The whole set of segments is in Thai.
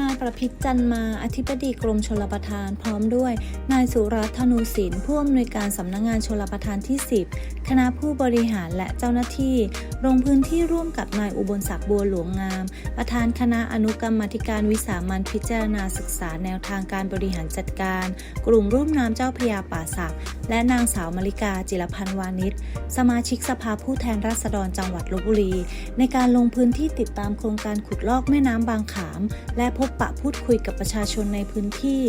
นายประพิษจันมา อธิบดีกรมชลประทาน พร้อมด้วย นายสุรัตน์ธนูศิลป์ผู้อำนวยการสำนักงงานชลประทานที่ 10 คณะผู้บริหารและเจ้าหน้าที่ ลงพื้นที่ร่วมกับนายอุบลศักดิ์บัวหลวงงาม ประธานคณะอนุกรรมธิการวิสามันพิจารณาศึกษาแนวทางการบริหารจัดการ กลุ่มรุ่มน้ำเจ้าพระยาป่าสักและนางสาวมริกาจิรพันธ์วานิชสมาชิกสภาผู้แทนราษฎรจังหวัดลบบุรี ในการลงพื้นที่ติดตามโครงการขุดลอกแม่น้ำบางขาม และพบปะพูดคุยกับประชาชนในพื้นที่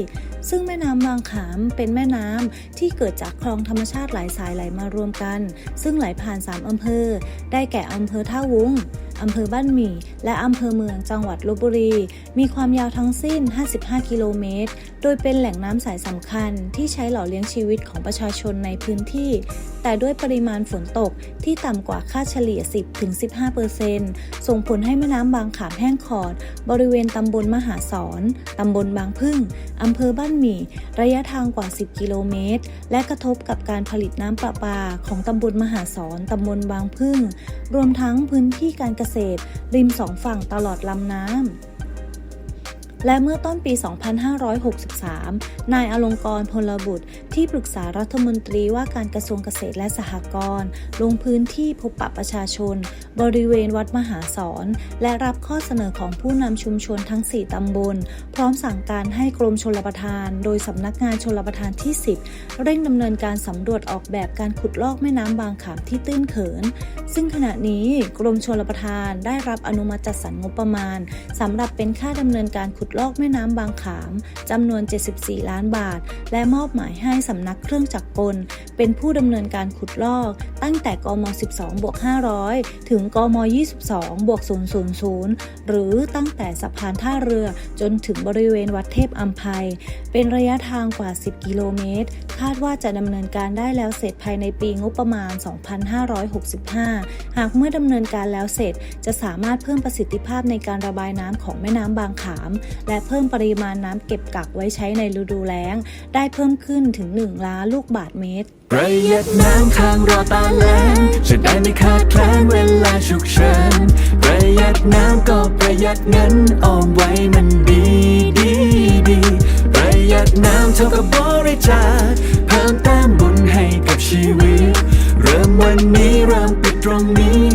ซึ่งแม่น้ำบางขามเป็นแม่น้ำที่เกิดจากคลองธรรมชาติหลายสายไหลมารวมกัน ซึ่งไหลผ่าน 3 อำเภอ ได้แก่อำเภอท่าวุ้งอำเภอบ้านหมี่และอำเภอเมืองจังหวัดลบบุรี มีความยาวทั้งสิ้น 55 กิโลเมตร โดยเป็นแหล่งน้ำสายสำคัญที่ใช้หล่อเลี้ยงชีวิตของประชาชนในพื้นที่ แต่ด้วยปริมาณฝนตกที่ต่ำกว่าค่าเฉลี่ย 10-15%ส่งผลให้แม่น้ำบางขามแห้งขอด บริเวณตำบลมหาสอนตำบลบางพึ่งอำเภอบ้านหมี่ ระยะทางกว่า 10 กิโลเมตร และกระทบกับการผลิตน้ำประปาของตำบลมหาสอนตำบลบางพึ่ง รวมทั้งพื้นที่การเกษตร ริมสององฝั่งตลอดลำน้ำ และเมื่อต้นปี 2563 นายอลงกรณ์พลบุตร ที่ปรึกษารัฐมนตรีว่าการกระทรวงเกษตรและสหกรณ์ลงพื้นที่พบปะประชาชน บริเวณวัดมหาสอน และรับข้อเสนอของผู้นำชุมชนทั้ง 4 ตำบล พร้อมสั่งการให้กรมชลประทาน โดยสำนักงานชลประทานที่ 10 เร่งดำเนินการสำรวจออกแบบการขุดลอกแม่น้ำบางขามที่ตื้นเขิน ซึ่งขณะนี้กรมชลประทานได้รับอนุมัติจัดสรรงบประมาณสำหรับเป็นค่าดำเนินการขุดดลอกแม่น้ำบางขามจำนวน 74 ล้านบาท และมอบหมายให้สำนักเครื่องจักรกล เป็นผู้ดำเนินการขุดลอก ตั้งแต่กม 12 บวก 500 ถึงกม 22 บวก 000 หรือตั้งแต่สะพานท่าเรือจนถึงบริเวณวัดเทพอัมภัย เป็นระยะทางกว่า 10 กิโลเมตร คาดว่าจะดำเนินการได้แล้วเสร็จภายในปีงบประมาณ 2565 หากเมื่อดำเนินการแล้วเสร็จจะสามารถเพิ่มประสิทธิภาพในการระบายน้ำของแม่น้ำบางขามและเพิ่มปริมาณน้ำเก็บกักไว้ใช้ในฤดูแล้ง ได้เพิ่มขึ้นถึง 1 ล้านลูกบาศเมตร ประหยัดน้ำค้างรอตาแล้งจะได้ไม่ขาดแคลนเวลาฉุกเฉินประหยัดน้ำก็ประหยัดเงินออมไว้มันดีดีดีประหยัดน้ำเท่ากับบริจาคเพิ่มแต้มบุญให้กับชีวิต เริ่มวันนี้เริ่มปิดตรงนี้